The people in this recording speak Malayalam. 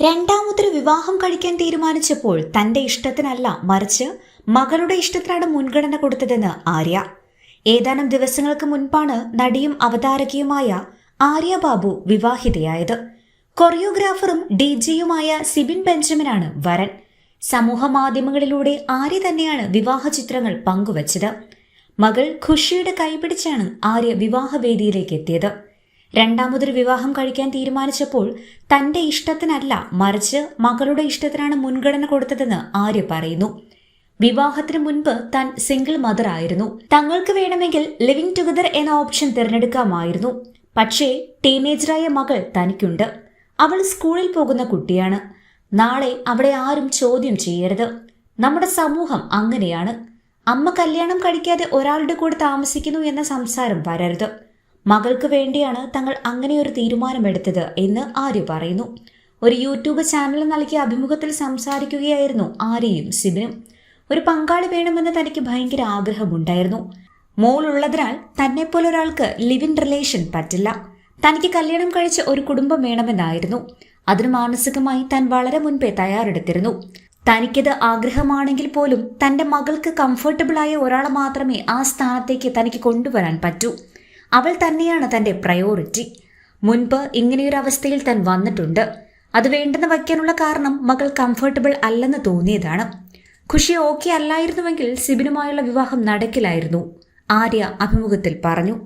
രണ്ടാമതൊരു വിവാഹം കഴിക്കാൻ തീരുമാനിച്ചപ്പോൾ തന്റെ ഇഷ്ടത്തിനല്ല മറിച്ച് മകളുടെ ഇഷ്ടത്തിനാണ് മുൻഗണന കൊടുത്തതെന്ന് ആര്യ. ഏതാനും ദിവസങ്ങൾക്ക് മുൻപാണ് നടിയും അവതാരകയുമായ ആര്യ ബാബു വിവാഹിതയായത്. കൊറിയോഗ്രാഫറും ഡി ജിയുമായ സിബിൻ ബെഞ്ചമിനാണ് വരൻ. സമൂഹ മാധ്യമങ്ങളിലൂടെ ആര്യ തന്നെയാണ് വിവാഹ ചിത്രങ്ങൾ പങ്കുവച്ചത്. മകൾ ഖുഷിയുടെ കൈപിടിച്ചാണ് ആര്യ വിവാഹവേദിയിലേക്ക് എത്തിയത്. രണ്ടാമതൊരു വിവാഹം കഴിക്കാൻ തീരുമാനിച്ചപ്പോൾ തന്റെ ഇഷ്ടത്തിനല്ല മറിച്ച് മകളുടെ ഇഷ്ടത്തിനാണ് മുൻഗണന കൊടുത്തതെന്ന് ആര്യ പറയുന്നു. വിവാഹത്തിന് മുൻപ് താൻ സിംഗിൾ മദർ ആയിരുന്നു. തങ്ങൾക്ക് വേണമെങ്കിൽ ലിവിംഗ് ടുഗദർ എന്ന ഓപ്ഷൻ തിരഞ്ഞെടുക്കാമായിരുന്നു. പക്ഷേ ടീനേജറായ മകൾ തനിക്കുണ്ട്. അവൾ സ്കൂളിൽ പോകുന്ന കുട്ടിയാണ്. നാളെ അവിടെ ആരും ചോദ്യം ചെയ്യരുത്. നമ്മുടെ സമൂഹം അങ്ങനെയാണ്. അമ്മ കല്യാണം കഴിക്കാതെ ഒരാളുടെ കൂടെ താമസിക്കുന്നു എന്ന സംസാരം വരരുത്. മകൾക്ക് വേണ്ടിയാണ് തങ്ങൾ അങ്ങനെ ഒരു തീരുമാനമെടുത്തത് എന്ന് ആര്യ പറയുന്നു. ഒരു യൂട്യൂബ് ചാനൽ നൽകിയ അഭിമുഖത്തിൽ സംസാരിക്കുകയായിരുന്നു ആര്യയും സിബിനും. ഒരു പങ്കാളി വേണമെന്ന് തനിക്ക് ഭയങ്കര ആഗ്രഹമുണ്ടായിരുന്നു. മോളുള്ളതിനാൽ തന്നെ തന്നെപ്പോലെ ഒരാൾക്ക് ലിവിൻ റിലേഷൻ പറ്റില്ല. തനിക്ക് കല്യാണം കഴിച്ച ഒരു കുടുംബം വേണമെന്നായിരുന്നു. അതിന് മാനസികമായി താൻ വളരെ മുൻപേ തയ്യാറെടുത്തിരുന്നു. തനിക്കത് ആഗ്രഹമാണെങ്കിൽ പോലും തന്റെ മകൾക്ക് കംഫർട്ടബിളായ ഒരാളെ മാത്രമേ ആ സ്ഥാനത്തേക്ക് തനിക്ക് കൊണ്ടുവരാൻ പറ്റൂ. അവൾ തന്നെയാണ് തന്റെ പ്രയോറിറ്റി മുൻപ് ഇങ്ങനെയൊരു അവസ്ഥയിൽ താൻ വന്നിട്ടുണ്ട്. അത് വേണ്ടെന്ന് വയ്ക്കാനുള്ള കാരണം മകൾ കംഫർട്ടബിൾ അല്ലെന്ന് തോന്നിയതാണ്. ഖുഷി ഓക്കെ അല്ലായിരുന്നുവെങ്കിൽ സിബിനുമായുള്ള വിവാഹം നടക്കില്ലായിരുന്നു. ആര്യ അഭിമുഖത്തിൽ പറഞ്ഞു.